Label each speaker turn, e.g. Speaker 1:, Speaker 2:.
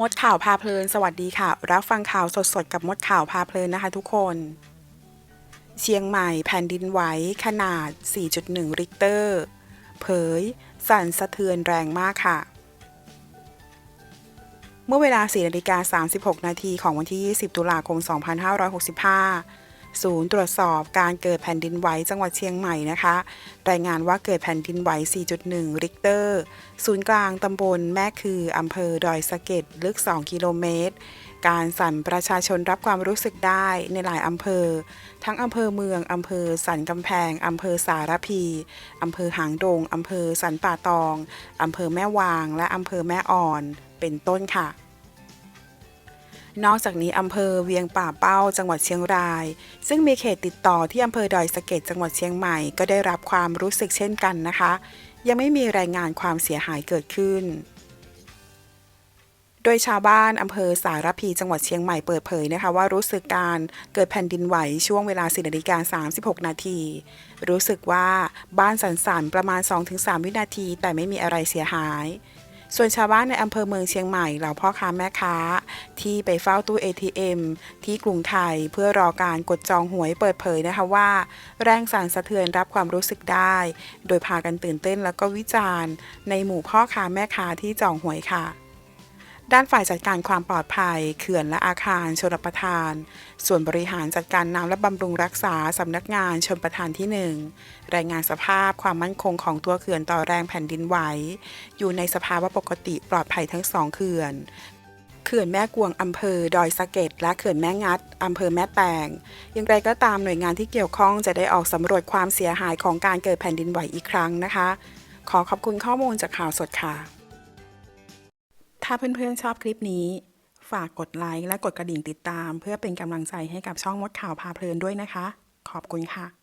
Speaker 1: มดข่าวพาเพลิน สวัสดีค่ะ รับฟังข่าวสดๆ กับมดข่าวพาเพลินนะคะทุกคน เชียงใหม่แผ่นดินไหวขนาด 4.1 ริกเตอร์ เผย สั่นสะเทือนแรงมากค่ะ เมื่อเวลา4นาฬิกา36 นาทีของวันที่ 20 ตุลาคม 2565 ศูนย์ตรวจสอบการเกิดแผ่นดินไหวจังหวัดเชียงใหม่นะคะ รายงานว่าเกิดแผ่นดินไหว 4.1 ริกเตอร์ ศูนย์กลางตำบลแม่คืออำเภอดอยสะเก็ดลึก 2 กิโลเมตร การสั่นประชาชนรับความรู้สึกได้ในหลายอำเภอ ทั้งอำเภอเมืองอำเภอสันกำแพงอำเภอสารพีอำเภอหางดงอำเภอสันป่าตองอำเภอแม่วาง และอำเภอแม่อ่อน เป็นต้นค่ะ นอกจากนี้อำเภอเวียงป่าเป้าจังหวัดเชียงราย ซึ่งมีเขตติดต่อที่อำเภอดอยสะเก็ดจังหวัดเชียงใหม่ ก็ได้รับความรู้สึกเช่นกันนะคะ ยังไม่มีรายงานความเสียหายเกิดขึ้น โดยชาวบ้านอำเภอสารพีจังหวัดเชียงใหม่เปิดเผยนะคะว่ารู้สึกการเกิดแผ่นดินไหวช่วงเวลา4นาฬิกา36 นาที รู้สึกว่าบ้านสั่นๆประมาณ 2-3 วินาที แต่ไม่มีอะไรเสียหาย ส่วนชาวบ้านในอำเภอเมืองเชียงใหม่เหล่าพ่อค้าแม่ค้า ที่ไปเฝ้าตู้ ATM ที่กรุงไทยเพื่อรอการกดจองหวยเปิดเผยนะคะว่า แรงสั่นสะเทือนรับความรู้สึกได้ โดยพากันตื่นเต้นแล้วก็วิจารณ์ ในหมู่พ่อค้าแม่ค้าที่จองหวยค่ะ ด้านฝ่ายจัดการความปลอดภัย เขื่อนและอาคารชนประทาน ส่วนบริหารจัดการน้ำและบำรุงรักษาสำนักงานชนประทานที่ 1 รายงานสภาพความมั่นคงของตัวเขื่อนต่อแรงแผ่นดินไหว อยู่ในสภาวะปกติปลอดภัยทั้งสองเขื่อนเขื่อนแม่กวงอำเภอดอยสะเก็ดและเขื่อนแม่งัดอำเภอแม่แตงอย่างไรก็ตามหน่วยงานที่เกี่ยวข้องจะได้ออกสำรวจความเสียหายของการเกิดแผ่นดินไหวอีกครั้งนะคะ ขอขอบคุณข้อมูลจากข่าวสดค่ะ ถ้าเพื่อนๆชอบคลิปนี้ ฝากกดไลค์และกดกระดิ่งติดตาม เพื่อเป็นกำลังใจให้กับช่องมดข่าวพาเพลินด้วยนะคะ ขอบคุณค่ะ